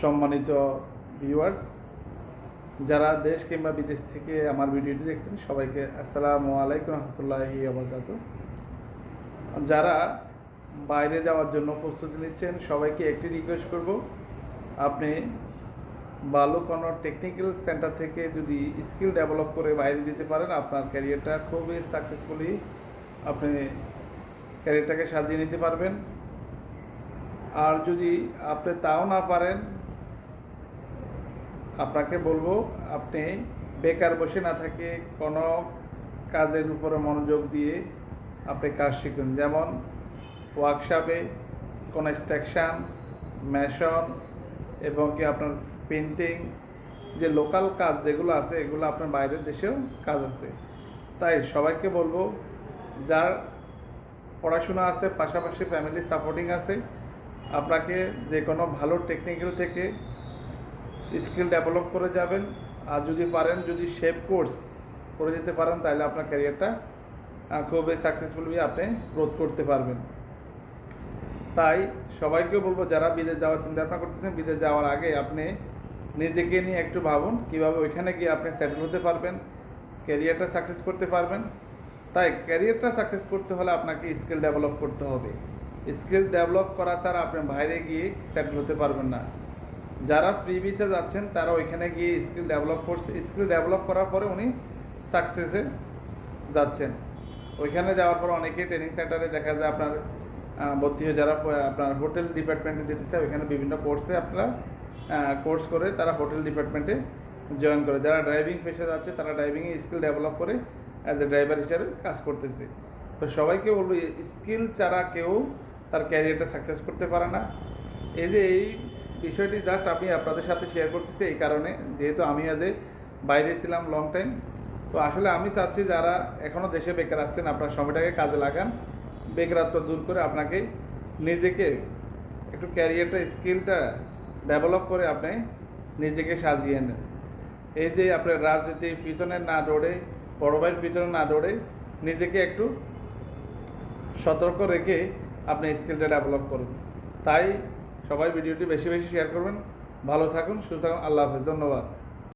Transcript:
সম্মানিত ভিউয়ার্স যারা দেশ কিংবা বিদেশ থেকে আমার ভিডিওটি দেখছেন, সবাইকে আসসালামু আলাইকুম রহমতুল্লাহি আবরকাত যারা বাইরে যাওয়ার জন্য প্রস্তুতি নিচ্ছেন, সবাইকে একটি রিকোয়েস্ট করব, আপনি ভালো কোনো টেকনিক্যাল সেন্টার থেকে যদি স্কিল ডেভেলপ করে বাইরে দিতে পারেন, আপনার ক্যারিয়ারটা খুবই সাকসেসফুলি আপনি ক্যারিয়ারটাকে সাজিয়ে নিতে পারবেন। আর যদি আপনি তাও না পারেন আপনাকে বলব, আপনি বেকার বসে না থাকে, কোনো কাজের উপরে মনোযোগ দিয়ে আপনি কাজ শিখুন। যেমন ওয়ার্কশপে কনস্ট্রাকশান মেশন এবং কি আপনার পেন্টিং যে লোকাল কাজ যেগুলো আছে, এগুলো আপনার বাইরের দেশেও কাজ আছে। তাই সবাইকে বলব, যার পড়াশোনা আছে, পাশাপাশি ফ্যামিলি সাপোর্টিং আছে, আপনাকে যে কোনো ভালো টেকনিক্যাল থেকে স্কিল ডেভেলপ করে যাবেন। আর যদি পারেন, যদি শেপ কোর্স করে যেতে পারেন, তাহলে আপনার ক্যারিয়ারটা খুবই সাকসেসফুলি আপনি গ্রোথ করতে পারবেন। তাই সবাইকে বলব, যারা বিদেশ যাওয়ার চিন্তা ভাবনা করতেছেন, বিদেশ যাওয়ার আগে আপনি নিজেকে নিয়ে একটু ভাবুন, কীভাবে ওইখানে গিয়ে আপনি সেটেল হতে পারবেন ক্যারিয়ারটা সাকসেস করতে পারবেন। তাই ক্যারিয়ারটা সাকসেস করতে হলে আপনাকে স্কিল ডেভেলপ করতে হবে। স্কিল ডেভেলপ করা ছাড়া আপনি বাইরে গিয়ে সেটেল হতে পারবেন না। যারা ফ্রি ভিসে যাচ্ছেন, তারা ওইখানে গিয়ে স্কিল ডেভেলপ করছে। স্কিল ডেভেলপ করার পরে উনি সাকসেসে যাচ্ছেন। ওইখানে যাওয়ার পর অনেকেই ট্রেনিং সেন্টারে দেখা যায় আপনার ভর্তি হয়ে যারা আপনার হোটেল ডিপার্টমেন্টে দিতে চায়, ওইখানে বিভিন্ন কোর্সে আপনারা কোর্স করে তারা হোটেল ডিপার্টমেন্টে জয়েন করে। যারা ড্রাইভিং পেশে যাচ্ছে, তারা ড্রাইভিংয়ে স্কিল ডেভেলপ করে অ্যাজ এ ড্রাইভার হিসাবে কাজ করতেছে। তো সবাইকে বলব স্কিল ছাড়া কেউ তার ক্যারিয়ারটা সাকসেস করতে পারে না। এই যে এই বিষয়টি জাস্ট আমি আপনাদের সাথে শেয়ার করতেছি এই কারণে। যেহেতু আমি আজ বাইরে ছিলাম লং টাইম তো আসলে আমি চাচ্ছি যারা এখনও দেশে বেকার আছেন, আপনার সময়টাকে কাজে লাগান। বেকারত্ব দূর করে আপনাকে নিজেকে একটু ক্যারিয়ারটা স্কিলটা ডেভেলপ করে আপনি নিজেকে সাজিয়ে নেন। এই যে আপনার রাজনীতির পিছনে না দৌড়ে, বড় ভাইয়ের পিছনে না দৌড়ে নিজেকে একটু সতর্ক রেখে আপনি স্কিলটা ডেভেলপ করুন। তাই সবাই ভিডিওটি বেশি বেশি শেয়ার করবেন। ভালো থাকুন সুস্থ থাকুন আল্লাহ হাফেজ ধন্যবাদ।